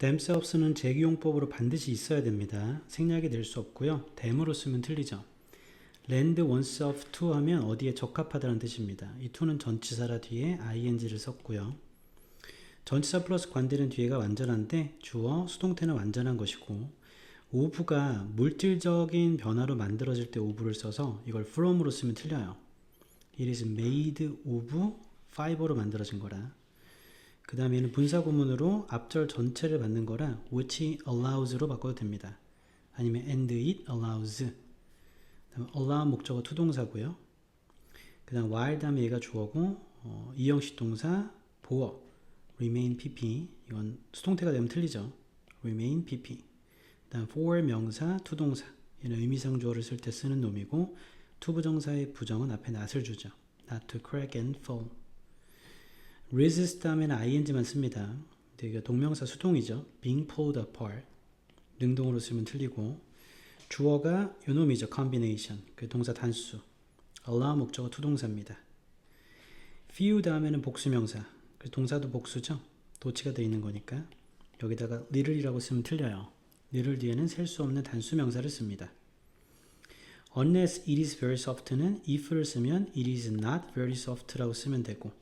themselves는 재기용법으로 반드시 있어야 됩니다. 생략이 될 수 없고요. them으로 쓰면 틀리죠. lend oneself to 하면 어디에 적합하다는 뜻입니다. 이 to는 전치사라 뒤에 ing를 썼고요. 전치사 플러스 관대는 뒤에가 완전한데 주어 수동태는 완전한 것이고 of가 물질적인 변화로 만들어질 때 of를 써서 이걸 from으로 쓰면 틀려요. It is made of fiber로 만들어진 거라. 그 다음에는 분사 구문으로 앞절 전체를 받는 거라 which allows로 바꿔도 됩니다. 아니면 and it allows. 그다음 allow 목적어 투동사고요. 그 다음 while 다음에 얘가 주어고 어, 이형식 동사 보어 remain pp 이건 수동태가 되면 틀리죠. remain pp. 그 다음 for 명사 투동사 얘는 의미상 주어를 쓸 때 쓰는 놈이고 투부정사의 부정은 앞에 not을 주죠. not to crack and fall. Resist 다음에는 ing만 씁니다. 이게 동명사 수동이죠. being pulled apart. 능동으로 쓰면 틀리고 주어가 요놈이죠. combination. 그 동사 단수. allow 목적어 투동사입니다. few 다음에는 복수명사. 그 동사도 복수죠. 도치가 되어 있는 거니까 여기다가 little이라고 쓰면 틀려요. little 뒤에는 셀 수 없는 단수 명사를 씁니다. unless it is very soft는 if를 쓰면 it is not very soft라고 쓰면 되고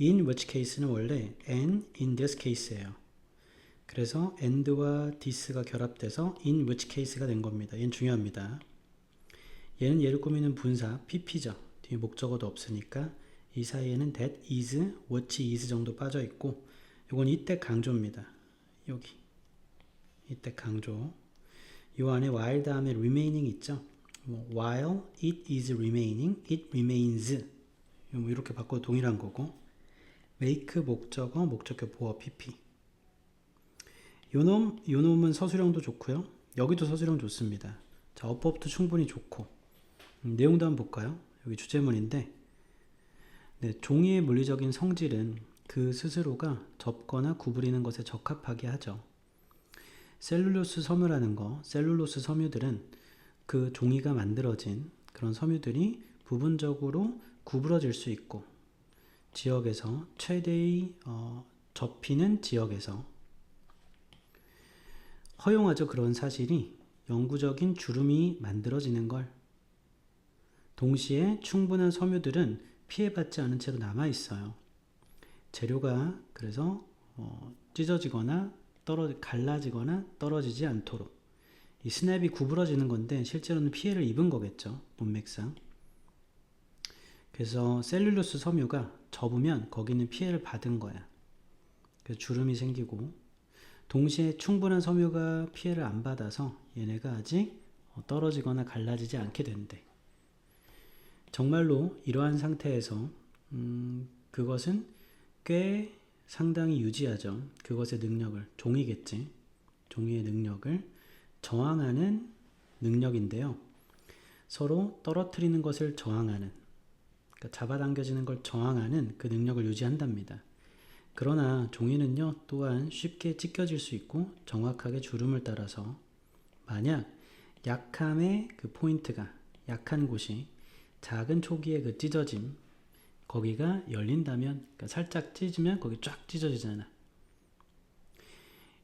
in which case는 원래 and in this case예요. 그래서 and와 this가 결합돼서 in which case가 된 겁니다. 얘는 중요합니다. 얘는 얘를 꾸미는 분사 pp죠. 뒤에 목적어도 없으니까 이 사이에는 that is, what is 정도 빠져 있고 이건 이때 강조입니다. 여기 이때 강조. 요 안에 while 다음에 remaining 있죠. 뭐 while it is remaining, it remains. 뭐 이렇게 바꿔도 동일한 거고. Make 목적어, 목적격 보어 pp. 요놈, 요놈은 서술형도 좋고요. 여기도 서술형 좋습니다. 자, 어법도 충분히 좋고. 음, 내용도 한번 볼까요? 여기 주제문인데, 네, 종이의 물리적인 성질은 그 스스로가 접거나 구부리는 것에 적합하게 하죠. 셀룰로스 섬유라는 거, 셀룰로스 섬유들은 그 종이가 만들어진 그런 섬유들이 부분적으로 구부러질 수 있고 지역에서 최대의 어, 접히는 지역에서 허용하죠. 그런 사실이 영구적인 주름이 만들어지는 걸 동시에 충분한 섬유들은 피해받지 않은 채로 남아 있어요. 재료가 그래서 어, 찢어지거나 떨어 갈라지거나 떨어지지 않도록 이 스냅이 구부러지는 건데 실제로는 피해를 입은 거겠죠 문맥상. 그래서 셀룰로스 섬유가 접으면 거기는 피해를 받은 거야. 그래서 주름이 생기고 동시에 충분한 섬유가 피해를 안 받아서 얘네가 아직 어, 떨어지거나 갈라지지 않게 된대. 정말로 이러한 상태에서 음, 그것은 꽤 상당히 유지하죠. 그것의 능력을 종이겠지. 종이의 능력을 저항하는 능력인데요. 서로 떨어뜨리는 것을 저항하는 그러니까 잡아당겨지는 걸 저항하는 그 능력을 유지한답니다. 그러나 종이는요 또한 쉽게 찢겨질 수 있고 정확하게 주름을 따라서 만약 약함의 그 포인트가 약한 곳이 작은 초기의 그 찢어짐 거기가 열린다면 그러니까 살짝 찢으면 거기 쫙 찢어지잖아.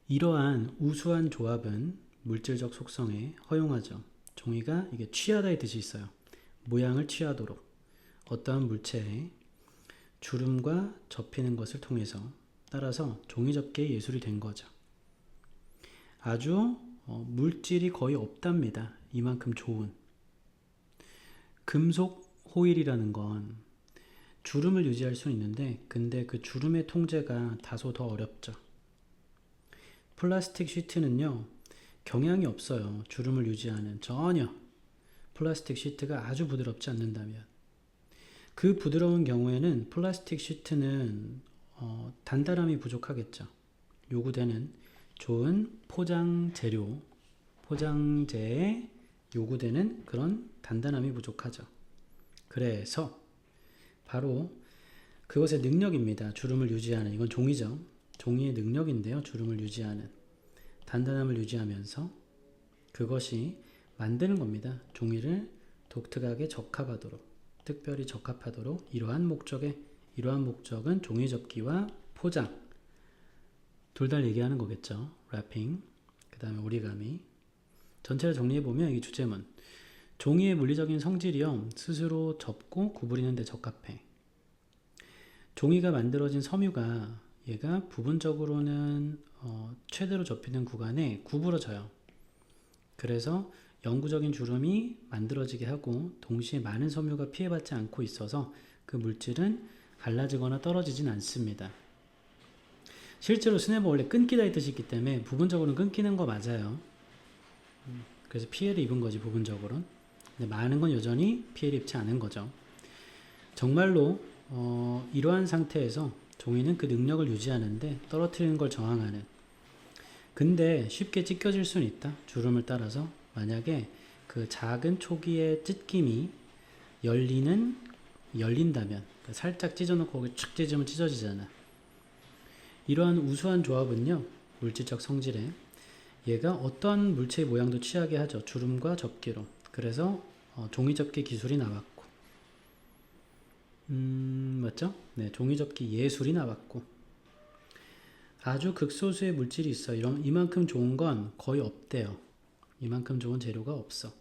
이러한 우수한 조합은 물질적 속성에 허용하죠. 종이가 이게 취하다의 뜻이 있어요. 모양을 취하도록 어떠한 물체에 주름과 접히는 것을 통해서 따라서 종이 접기의 예술이 된 거죠. 아주 어, 물질이 거의 없답니다. 이만큼 좋은 금속 호일이라는 건 주름을 유지할 수 있는데 근데 그 주름의 통제가 다소 더 어렵죠. 플라스틱 시트는요 경향이 없어요. 주름을 유지하는 전혀 플라스틱 시트가 아주 부드럽지 않는다면 그 부드러운 경우에는 플라스틱 시트는 어, 단단함이 부족하겠죠. 요구되는 좋은 포장 재료, 포장재에 요구되는 그런 단단함이 부족하죠. 그래서 바로 그것의 능력입니다. 주름을 유지하는 이건 종이죠. 종이의 능력인데요. 주름을 유지하는 단단함을 유지하면서 그것이 만드는 겁니다. 종이를 독특하게 적합하도록 특별히 적합하도록 이러한 목적에 이러한 목적은 종이 접기와 포장 둘 다 얘기하는 거겠죠. 래핑, 그 다음에 오리가미. 전체를 정리해 보면 이 주제문. 종이의 물리적인 성질이요. 스스로 접고 구부리는 데 적합해. 종이가 만들어진 섬유가 얘가 부분적으로는 어, 최대로 접히는 구간에 구부러져요. 그래서 영구적인 주름이 만들어지게 하고 동시에 많은 섬유가 피해받지 않고 있어서 그 물질은 갈라지거나 떨어지진 않습니다. 실제로 스냅은 원래 끊기다 이 뜻이 있기 때문에 부분적으로는 끊기는 거 맞아요. 음, 그래서 피해를 입은 거지 부분적으로는. 근데 많은 건 여전히 피해를 입지 않은 거죠. 정말로 어, 이러한 상태에서 종이는 그 능력을 유지하는데 떨어뜨리는 걸 저항하는. 근데 쉽게 찢겨질 수는 있다. 주름을 따라서 만약에 그 작은 초기의 찢김이 열리는 열린다면 그 살짝 찢어놓고 거기 축 찢으면 찢어지잖아. 이러한 우수한 조합은요 물질적 성질에 얘가 어떤 물체의 모양도 취하게 하죠. 주름과 접기로. 그래서 어, 종이접기 기술이 나왔고, 음 맞죠? 네, 종이접기 예술이 나왔고, 아주 극소수의 물질이 있어. 이런 이만큼 좋은 건 거의 없대요. 이만큼 좋은 재료가 없어.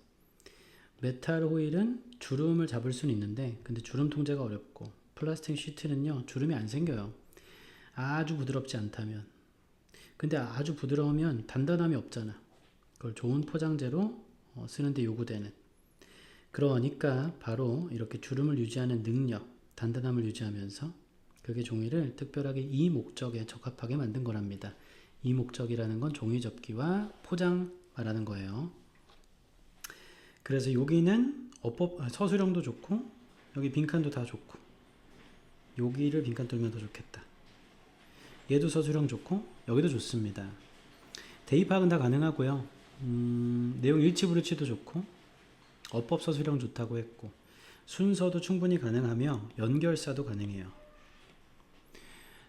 메탈 호일은 주름을 잡을 수는 있는데, 근데 주름 통제가 어렵고, 플라스틱 시트는요 주름이 안 생겨요. 아주 부드럽지 않다면. 근데 아주 부드러우면 단단함이 없잖아. 그걸 좋은 포장재로 어, 쓰는데 요구되는. 그러니까 바로 이렇게 주름을 유지하는 능력, 단단함을 유지하면서 그게 종이를 특별하게 이 목적에 적합하게 만든 거랍니다. 이 목적이라는 건 종이 접기와 포장 말하는 거예요. 그래서 여기는 어법 아, 서술형도 좋고 여기 빈칸도 다 좋고 여기를 빈칸 뚫면 더 좋겠다. 얘도 서술형 좋고 여기도 좋습니다. 대입 파악은 다 가능하고요. 음, 내용 일치 불일치도 좋고 어법 서술형 좋다고 했고 순서도 충분히 가능하며 연결사도 가능해요.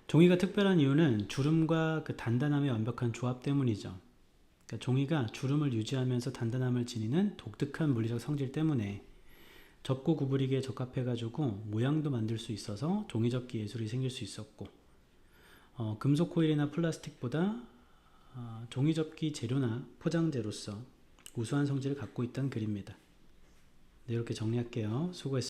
종이가 특별한 이유는 주름과 그 단단함의 완벽한 조합 때문이죠. 그러니까 종이가 주름을 유지하면서 단단함을 지니는 독특한 물리적 성질 때문에 접고 구부리기에 적합해가지고 모양도 만들 수 있어서 종이접기 예술이 생길 수 있었고 어, 금속 코일이나 플라스틱보다 어, 종이접기 재료나 포장재로서 우수한 성질을 갖고 있다는 글입니다. 네, 이렇게 정리할게요. 수고했습니다.